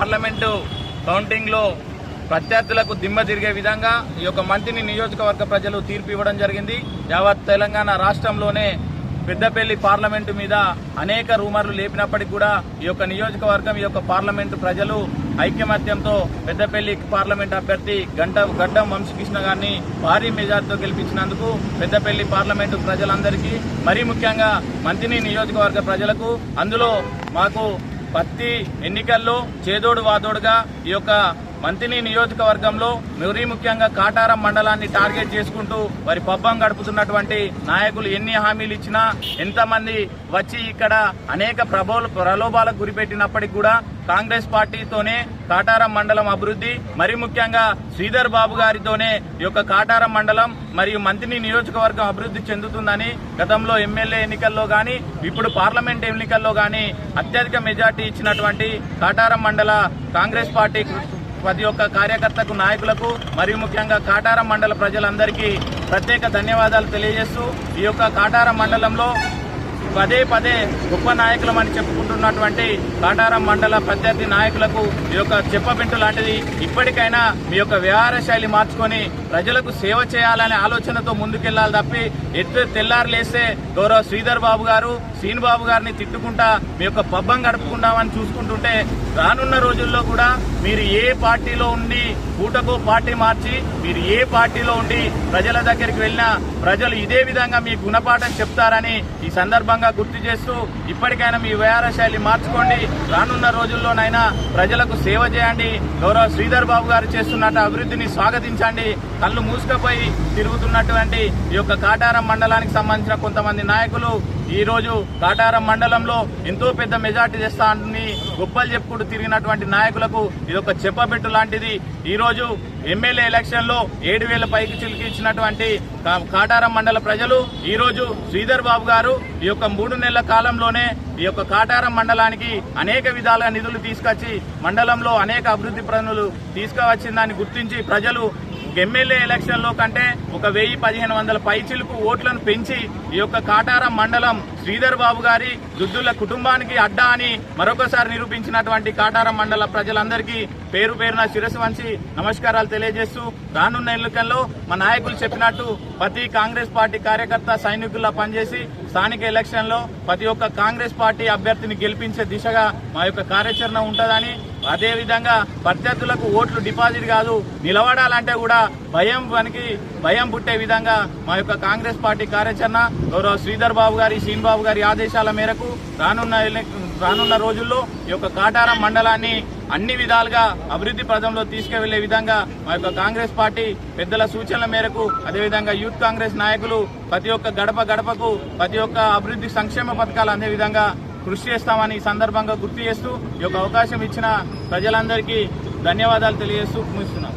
Parliament కౌంటింగ్లో ప్రత్యర్థులకు దిమ్మ తిరిగే విధంగా ఈ యొక్క మంత్రిని నియోజకవర్గ ప్రజలు తీర్పు ఇవ్వడం జరిగింది. యావత్ తెలంగాణ రాష్ట్రంలోనే పెద్దపల్లి పార్లమెంటు మీద అనేక రూమర్లు లేపినప్పటికీ కూడా ఈ యొక్క నియోజకవర్గం ఈ యొక్క పార్లమెంటు ప్రజలు ఐక్యమత్యంతో పెద్దపల్లి పార్లమెంట్ అభ్యర్థి గంట గడ్డం వంశకృష్ణ గారిని భారీ మెజార్టీతో గెలిపించినందుకు పెద్దపల్లి పార్లమెంటు ప్రజలందరికీ మరీ ముఖ్యంగా మంత్రిని నియోజకవర్గ ప్రజలకు అందులో మాకు పత్తి ఎన్నికల్లో చేదోడు వాదోడుగా ఈ యొక్క మంతిని నియోజకవర్గంలో మరీ ముఖ్యంగా కాటారం మండలాన్ని టార్గెట్ చేసుకుంటూ వారి పబ్బం గడుపుతున్నటువంటి నాయకులు ఎన్ని హామీలు ఇచ్చినా ఎంతమంది వచ్చి ఇక్కడ అనేక ప్రబోల ప్రలోభాలకు గురిపెట్టినప్పటికీ కూడా కాంగ్రెస్ పార్టీతోనే కాటారం మండలం అభివృద్ధి మరి ముఖ్యంగా శ్రీధర్ బాబు గారితోనే ఈ యొక్క కాటారం మండలం మరియు మంత్రిని నియోజకవర్గం అభివృద్ధి చెందుతుందని గతంలో ఎమ్మెల్యే ఎన్నికల్లో గాని ఇప్పుడు పార్లమెంట్ ఎన్నికల్లో గాని అత్యధిక మెజార్టీ ఇచ్చినటువంటి కాటారం మండల కాంగ్రెస్ పార్టీ ప్రతి ఒక్క కార్యకర్తకు నాయకులకు మరియు ముఖ్యంగా కాటారం మండల ప్రజలందరికీ ప్రత్యేక ధన్యవాదాలు తెలియజేస్తూ ఈ యొక్క కాటారం మండలంలో పదే పదే గొప్ప నాయకులమని చెప్పుకుంటున్నటువంటి కాటారం మండల ప్రత్యర్థి నాయకులకు ఈ యొక్క చెప్పబింటు లాంటిది ఇప్పటికైనా మీ యొక్క వ్యవహార శైలి మార్చుకొని ప్రజలకు సేవ చేయాలనే ఆలోచనతో ముందుకెళ్ళాలి తప్పి ఎత్తు తెల్లారు లేస్తే గౌరవ శ్రీధర్ బాబు గారు శ్రీనుబాబు గారిని తిట్టుకుంటా మీ యొక్క పబ్బం గడుపుకుంటామని చూసుకుంటుంటే రానున్న రోజుల్లో కూడా మీరు ఏ పార్టీలో ఉండి కూటకు పార్టీ మార్చి మీరు ఏ పార్టీలో ఉండి ప్రజల దగ్గరికి వెళ్ళినా ప్రజలు ఇదే విధంగా మీ గుణపాఠం చెప్తారని ఈ సందర్భంగా గుర్తు చేస్తూ ఇప్పటికైనా మీ వ్యవహార శైలి మార్చుకోండి. రానున్న రోజుల్లోనైనా ప్రజలకు సేవ చేయండి. గౌరవ శ్రీధర్ బాబు గారు చేస్తున్నట్టు అభివృద్ధిని స్వాగతించండి. కళ్ళు మూసుకపోయి తిరుగుతున్నటువంటి ఈ యొక్క కాటారం మండలానికి సంబంధించిన కొంతమంది నాయకులు ఈ రోజు కాటారం మండలంలో ఎంతో పెద్ద మెజార్టీ తెస్తానని గొప్పలు చెప్పుకుంటూ తిరిగినటువంటి నాయకులకు ఇది ఒక చెప్పబెట్టు లాంటిది. ఈరోజు ఎమ్మెల్యే ఎలక్షన్లో ఏడు వేల పైకి చిలికించినటువంటి కాటారం మండల ప్రజలు ఈరోజు శ్రీధర్ బాబు గారు ఈ యొక్క మూడు నెలల కాలంలోనే ఈ యొక్క కాటారం మండలానికి అనేక విధాలుగా నిధులు తీసుకొచ్చి మండలంలో అనేక అభివృద్ధి పనులు తీసుకువచ్చిందని గుర్తించి ప్రజలు ఎమ్మెల్యే ఎలక్షన్లో కంటే ఒక వెయ్యి పదిహేను వందల పైచిలకు ఓట్లను పెంచి ఈ యొక్క కాటారం మండలం శ్రీధర్ బాబు గారి దుద్దుల కుటుంబానికి అడ్డా అని మరొకసారి నిరూపించినటువంటి కాటారం మండల ప్రజలందరికీ పేరు పేరున శిరస్సు వంచి నమస్కారాలు తెలియజేస్తూ రానున్న ఎన్నికల్లో మా నాయకులు చెప్పినట్టు ప్రతి కాంగ్రెస్ పార్టీ కార్యకర్త సైనికుల్లా పనిచేసి స్థానిక ఎలక్షన్లో ప్రతి ఒక్క కాంగ్రెస్ పార్టీ అభ్యర్థిని గెలిపించే దిశగా మా యొక్క కార్యాచరణ ఉంటుందని అదేవిధంగా ప్రత్యర్థులకు ఓట్లు డిపాజిట్ కాదు నిలబడాలంటే కూడా భయం మనకి భయం పుట్టే విధంగా మా యొక్క కాంగ్రెస్ పార్టీ కార్యాచరణ గౌరవ శ్రీధర్ బాబు గారి శ్రీనిబాబు గారి ఆదేశాల మేరకు రానున్న రానున్న రోజుల్లో ఈ యొక్క కాటారం మండలాన్ని అన్ని విధాలుగా అభివృద్ధి పదంలో తీసుకువెళ్ళే విధంగా మా యొక్క కాంగ్రెస్ పార్టీ పెద్దల సూచనల మేరకు అదేవిధంగా యూత్ కాంగ్రెస్ నాయకులు ప్రతి ఒక్క గడప గడపకు ప్రతి ఒక్క అభివృద్ధి సంక్షేమ పథకాలు అందే విధంగా కృషి చేస్తామని ఈ సందర్భంగా గుర్తు చేస్తూ ఈ యొక్క అవకాశం ఇచ్చిన ప్రజలందరికీ ధన్యవాదాలు తెలియజేస్తూ ముగిస్తున్నాను.